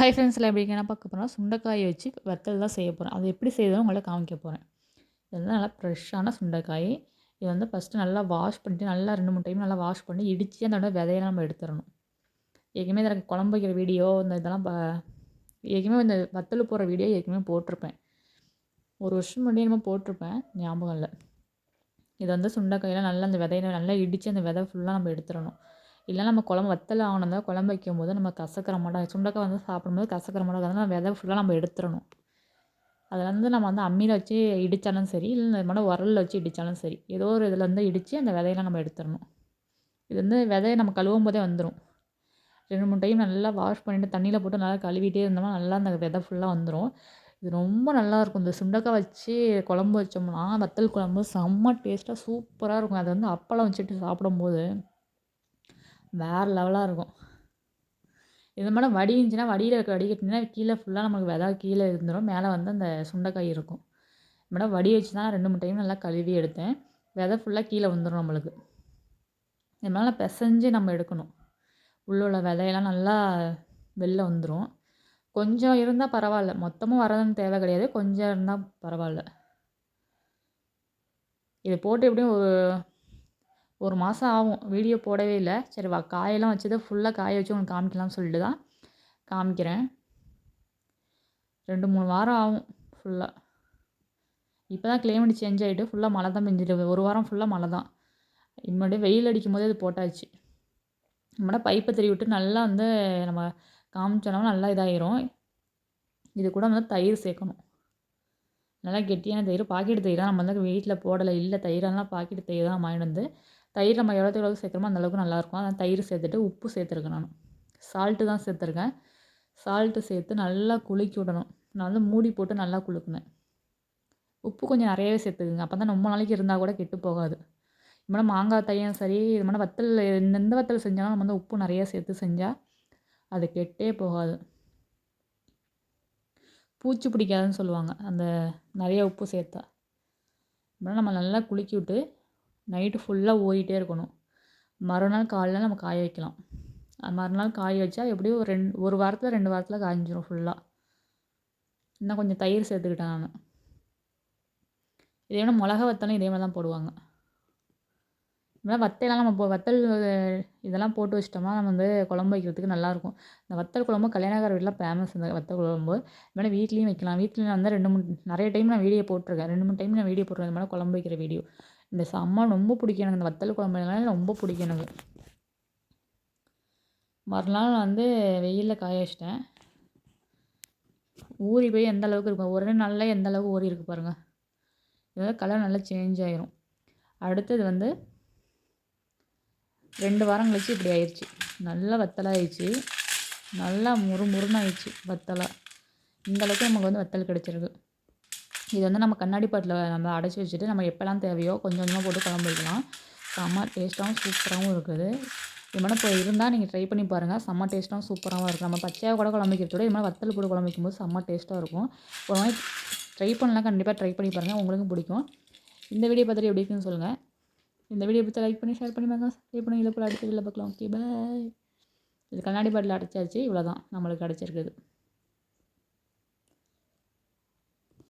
High ஃப்ரெண்ட்ஸில் எப்படி என்ன பார்க்க போகிறோம் சுண்டைக்காயை வச்சு வத்தல் தான் செய்ய போகிறேன் அது எப்படி செய்யணும் உங்களை காமிக்க போகிறேன் இது வந்து நல்லா ஃப்ரெஷ்ஷான சுண்டைக்காய். இது வந்து ஃபஸ்ட்டு நல்லா வாஷ் பண்ணிட்டு நல்லா ரெண்டு மூணு டைம் நல்லா வாஷ் பண்ணி இடித்து அந்த விதையெல்லாம் நம்ம எடுத்துடணும். ஏற்கனவே எனக்கு குழம்பு வைக்கிற வீடியோ இந்த இதெல்லாம் ப ஏற்கனவே இந்த வத்தல் போடுற வீடியோ ஏற்கனவே போட்டிருப்பேன். ஒரு வருஷம் முன்னாடி நம்ம போட்டிருப்பேன் ஞாபகம் இல்லை. இது வந்து சுண்டைக்காயெல்லாம் நல்லா அந்த விதையில நல்லா இடித்து அந்த விதை ஃபுல்லாக நம்ம எடுத்துடணும். இல்லை நம்ம குழம்பு வத்தல் ஆகணும் குழம்பு குழம்பு வைக்கும்போது நம்ம கசக்கிற மாட்டோம். சுண்டக்காய் வந்து சாப்பிடும்போது கசக்கிற மாட்டோம். அதனால் விதை ஃபுல்லாக நம்ம எடுத்துடணும். அதில் வந்து நம்ம வந்து அம்மியில் வச்சு இடித்தாலும் சரி இல்லை இந்த மாதிரி உரலில் வச்சு இடித்தாலும் சரி ஏதோ ஒரு இதில் வந்து இடித்து அந்த விதையெல்லாம் நம்ம எடுத்துடணும். இது வந்து விதையை நம்ம கழுவும் போதே வந்துடும் ரெண்டு மூணு டைம் நல்லா வாஷ் பண்ணிவிட்டு தண்ணியில் போட்டு நல்லா கழுவிட்டே இருந்தோம்னா நல்லா அந்த விதை ஃபுல்லாக வந்துடும் இது ரொம்ப நல்லாயிருக்கும் இந்த சுண்டக்காய் வச்சு குழம்பு வச்சோம்னா வத்தல் குழம்பு செம்ம டேஸ்ட்டாக சூப்பராக இருக்கும். அதை வந்து அப்பளம் வச்சுட்டு சாப்பிடும்போது வேறு லெவலாக இருக்கும். இது மாதிரி வடி இருந்துச்சுன்னா வடியில் இருக்க வடிகட்டினா கீழே ஃபுல்லாக நமக்கு விதா கீழே இருந்துடும் மேலே வந்து அந்த சுண்டைக்காய் இருக்கும். மேடம் வடி வச்சு தான் ரெண்டு மூணு டைம் நல்லா கழுவி எடுத்தேன். விதை ஃபுல்லாக கீழே வந்துடும் நம்மளுக்கு. இது மேலே பிசைஞ்சு நம்ம எடுக்கணும். உள்ள உள்ள விதையெல்லாம் நல்லா வெளில வந்துடும் கொஞ்சம் இருந்தால் பரவாயில்ல. மொத்தமும் வரதுன்னு தேவை கிடையாது. கொஞ்சம் இருந்தால் பரவாயில்ல. இது போட்டு எப்படியும் ஒரு ஒரு மாதம் ஆகும். வீடியோ போடவே இல்லை. சரி வா காயெல்லாம் வச்சது ஃபுல்லாக காய வச்சு உங்களுக்கு காமிக்கலாம்னு சொல்லிட்டு தான் காமிக்கிறேன். ரெண்டு மூணு வாரம் ஆகும் ஃபுல்லாக இப்போ தான் கிளைமேட் சேஞ்ச் ஆகிட்டு ஃபுல்லாக மழை தான் பெஞ்சிட்டு ஒரு வாரம் ஃபுல்லாக மழை தான். முன்னாடி வெயில் அடிக்கும் போதே இது போட்டாச்சு நம்மளோட பைப்பை தெரிய விட்டு நல்லா வந்து நம்ம காமிச்சோன்னா நல்லா இதாகிரும் இது கூட வந்து தயிர் சேர்க்கணும். நல்லா கெட்டியான தயிர் பாக்கெட் தயிர் தான் நம்ம வந்து வீட்டில் போடலை இல்லை தயிரெல்லாம் பாக்கெட் தயிர் தான் வாங்கிட்டு வந்து தயிர் நம்ம எவ்வளோத்துக்கு எவ்வளோ சேர்க்குறோமோ அந்தளவுக்கு நல்லாயிருக்கும். அதான் தயிர் சேர்த்துட்டு உப்பு சேர்த்துருக்கேன் நான். சால்ட்டு தான் சேர்த்துருக்கேன். சால்ட்டு சேர்த்து நல்லா குலுக்கி விடணும். நான் வந்து மூடி போட்டு நல்லா குலுக்குனேன். உப்பு கொஞ்சம் நிறையவே சேர்த்துக்குங்க. அப்போ தான் ரொம்ப நாளைக்கு இருந்தால் கூட கெட்டு போகாது. இது மாதிரி மாங்காய் தையும் சரி இது மாதிரி வத்தல் எந்த வத்தல் செஞ்சாலும் நம்ம வந்து உப்பு நிறைய சேர்த்து செஞ்சால் அது கெட்டே போகாது. பூச்சி பிடிக்காதுன்னு சொல்லுவாங்க. அந்த நிறைய உப்பு சேர்த்தா. நம்ம நல்லா குலுக்கி விட்டு நைட்டு ஃபுல்லாக ஓடிட்டே இருக்கணும். மறுநாள் காலைல நம்ம காய வைக்கலாம். மறுநாள் காய வச்சா எப்படியும் ஒரு ரெண்டு ஒரு வாரத்தில் ரெண்டு வாரத்தில் காய்ஞ்சிரும் ஃபுல்லாக இன்னும் கொஞ்சம் தயிர் சேர்த்துக்கிட்டேன் நான். இதே மிளகா வத்தாலும் இதே மாதிரி தான் போடுவாங்க. இதெல்லாம் வத்தையெல்லாம் நம்ம வத்தல் இதெல்லாம் போட்டு வச்சிட்டோம்னா நம்ம வந்து குழம்பு வைக்கிறதுக்கு நல்லாயிருக்கும். இந்த வத்தல் குழம்பு கல்யாணக்கார வீட்டில் ஃபேமஸ் இந்த வத்தல் குழம்பு. இதுமாதிரி வீட்லேயும் வைக்கலாம். வீட்லேயும் வந்து ரெண்டு மூணு நிறைய டைம் நான் வீடியோ போட்டிருக்கேன். ரெண்டு மூணு டைம் நான் வீடியோ போட்டிருக்கேன். இந்த மாதிரி குழம்பு வைக்கிற வீடியோ இந்த சாம்பார் ரொம்ப பிடிக்கும் எனக்கு இந்த வத்தல் குழம்புனால ரொம்ப பிடிக்கும் எனக்கு. மறுநாள் வந்து வெயிலில் காய வச்சிட்டேன். ஊறி போய் எந்த அளவுக்கு இருக்கும்? ஒரே நாளில் எந்த அளவுக்கு ஊறி இருக்கு பாருங்கள் இதோட கலர் நல்லா சேஞ்ச் ஆயிரும். அடுத்தது வந்து ரெண்டு வாரம் கழிச்சு இப்படி ஆயிடுச்சு நல்லா வத்தலாகிடுச்சு நல்லா முறு முருனாயிடுச்சு வத்தலாக இந்த அளவுக்கு நமக்கு வந்து வத்தல் கிடச்சிருக்கு. இது வந்து நம்ம கண்ணாடி பாட்டில் நம்ம அடைச்சி வச்சுட்டு நம்ம எப்போல்லாம் தேவையோ கொஞ்சம் கொஞ்சமாக போட்டு குழம்பு வைக்கலாம். செம்ம டேஸ்ட்டாகவும் சூப்பராகவும் இருக்குது. இது மாதிரி இப்போ இருந்தால் நீங்கள் ட்ரை பண்ணி பாருங்கள் செம்ம டேஸ்ட்டாகவும் சூப்பராகவும் இருக்கும். நம்ம பச்சையாக கூட குழம்பு விட இது மாதிரி வத்தல் போட்டு குழம்பு வைக்கும்போது செம்ம டேஸ்ட்டாக இருக்கும். ஒரு மாதிரி ட்ரை பண்ணலாம். கண்டிப்பாக ட்ரை பண்ணி பாருங்கள் உங்களுக்கும் பிடிக்கும். இந்த வீடியோ பார்த்துட்டு எப்படி இருக்குன்னு சொல்லுங்கள் இந்த வீடியோ பற்றி லைக் பண்ணி ஷேர் பண்ணி பாருங்க ஷேர் பண்ணி இல்லை போல் அடுத்த வீடியோவில் பார்க்கலாம். ஓகே பாய் இது கண்ணாடி பாட்டில் அடைச்சாச்சு இவ்வளோ தான் நம்மளுக்கு கிடச்சிருக்குது